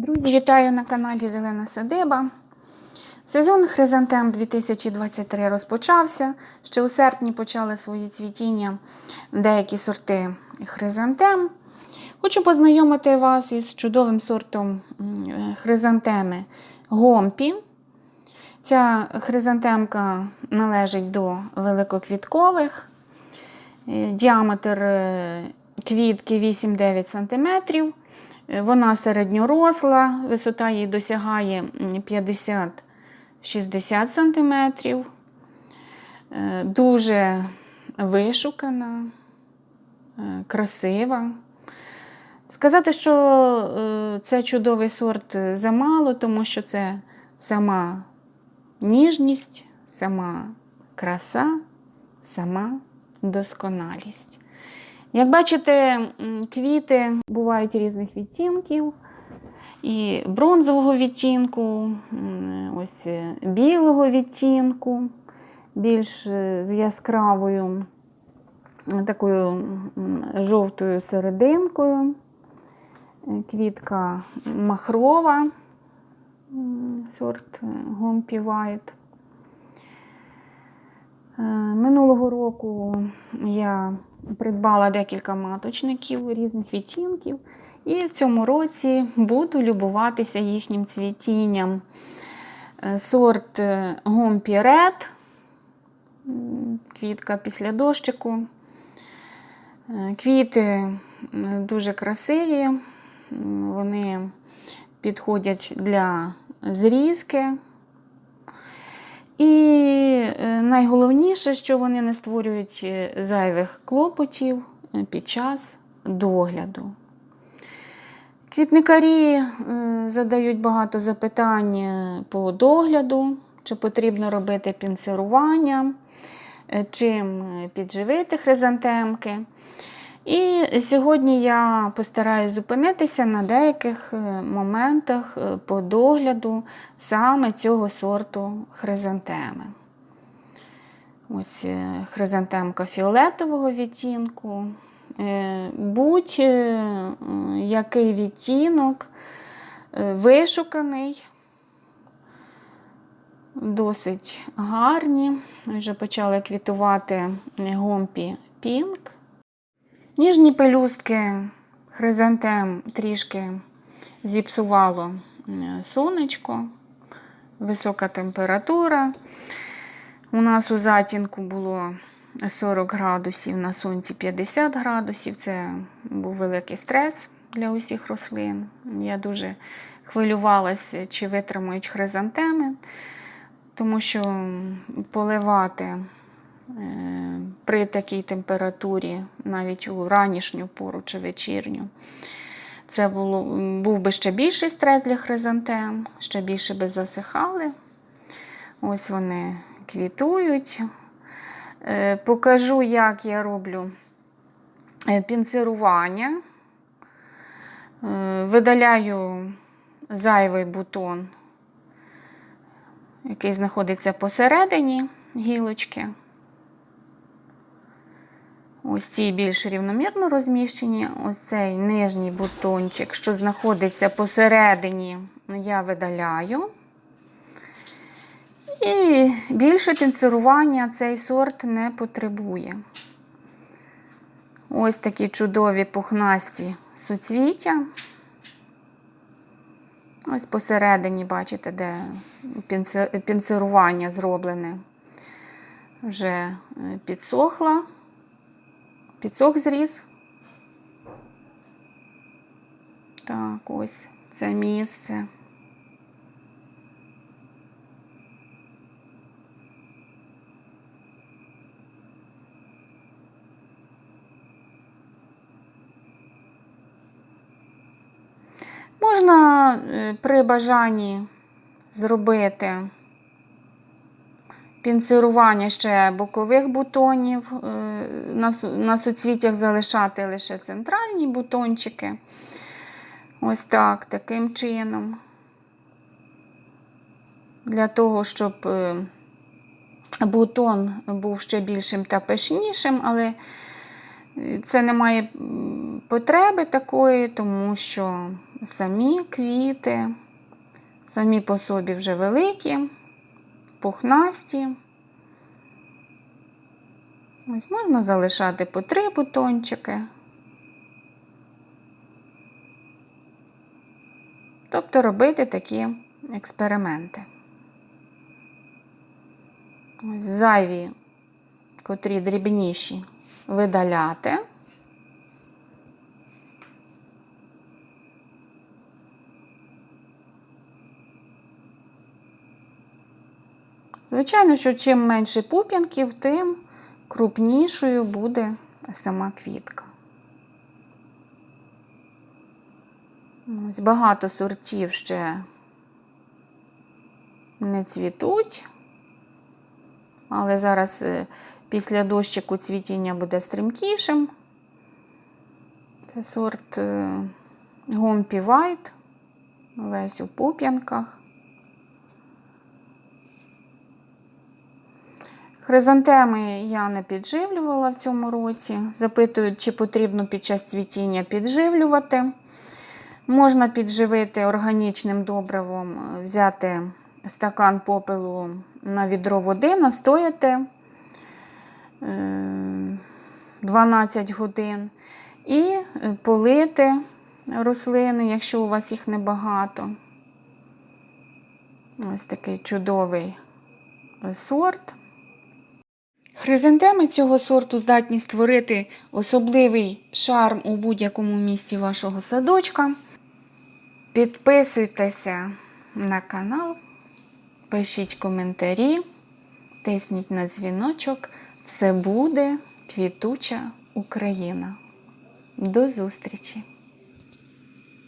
Друзі, вітаю на каналі Зелена Садиба. Сезон хризантем 2023 розпочався. Ще у серпні почали свої цвітіння деякі сорти хризантем. Хочу познайомити вас із чудовим сортом хризантеми гомпі. Ця хризантемка належить до великоквіткових. Е, Діаметр е, квітки 8-9 см. Е, Вона середньоросла, висота її досягає 50-60 см. Е, Дуже вишукана, е, красива. Сказати, що це чудовий сорт замало, тому що це сама ніжність, сама краса, сама досконалість. Як бачите, квіти бувають різних відтінків, і бронзового відтінку, ось е, білого відтінку, більш е, з яскравою такою жовтою серединкою. Е, Квітка махрова, сорт Гомпі White. Е, Минулого року я придбала декілька маточників різних відтінків, і в цьому році буду любуватися їхнім цвітінням. Е, Сорт е, Гомпі Red, квітка після дощику. Е, Квіти дуже красиві, вони підходять для зрізки. І е, найголовніше, що вони не створюють е, зайвих клопотів е, під час догляду. Квітникарі задають багато запитань по догляду, чи потрібно робити пінцирування, е, чим підживити хризантемки. І сьогодні я постараюсь зупинитися на деяких е, моментах е, по догляду саме цього сорту хризантеми. Ось е, хризантемка фіолетового відтінку. Будь-який відтінок вишуканий, досить гарні. Вже почали квітувати гомпі пінк. Ніжні пелюстки хризантем трішки зіпсувало е, сонечко, висока температура. У нас у затінку було 40 градусів, на сонці 50 градусів. Це був великий стрес для усіх рослин. Я дуже хвилювалася, чи витримають хризантеми, тому що поливати при такій температурі, навіть у ранішню пору чи вечірню. Це було, був би ще більший стрес для хризантем, ще більше би засихали. Ось вони квітують. Е, Покажу, як я роблю е, пінцирування. Е, Видаляю зайвий бутон, який знаходиться посередині гілочки. Ось ці більш рівномірно розміщені. Ось цей нижній бутончик, що знаходиться посередині, я видаляю. І більше пінцирування цей сорт не потребує. Ось такі чудові пухнасті суцвіття. Ось посередині, бачите, де пінцирування зроблене. Вже е, підсохла. Підсох зріз. Так, ось це місце. Можна е, при бажанні зробити пінцирування ще бокових бутонів, е, на, су- на залишати лише центральні бутончики. Ось так, таким чином. Для того, щоб е, бутон був ще більшим та пишнішим, але е, це не має потреби такої, тому що самі квіти, самі по собі вже великі, пухнасті. Ось можна залишати по три бутончики. Тобто робити такі експерименти. Ось зайві, котрі дрібніші, видаляти. Звичайно, що чим менше пуп'янків, тим крупнішою буде сама квітка. Ось багато сортів ще не цвітуть, але зараз е, після дощику цвітіння буде стрімкішим. Це сорт е, Гомпі White, весь у пуп'янках. Хризантеми я не підживлювала в цьому році. Запитують, чи потрібно під час цвітіння підживлювати. Можна підживити органічним добривом, взяти стакан попелу на відро води, настояти е, 12 годин і полити рослини, якщо у вас їх небагато. Ось такий чудовий сорт. Хризантеми цього сорту здатні створити особливий шарм у будь-якому місці вашого садочка. Підписуйтеся на канал, пишіть коментарі, тисніть на дзвіночок. Все буде квітуча Україна. До зустрічі!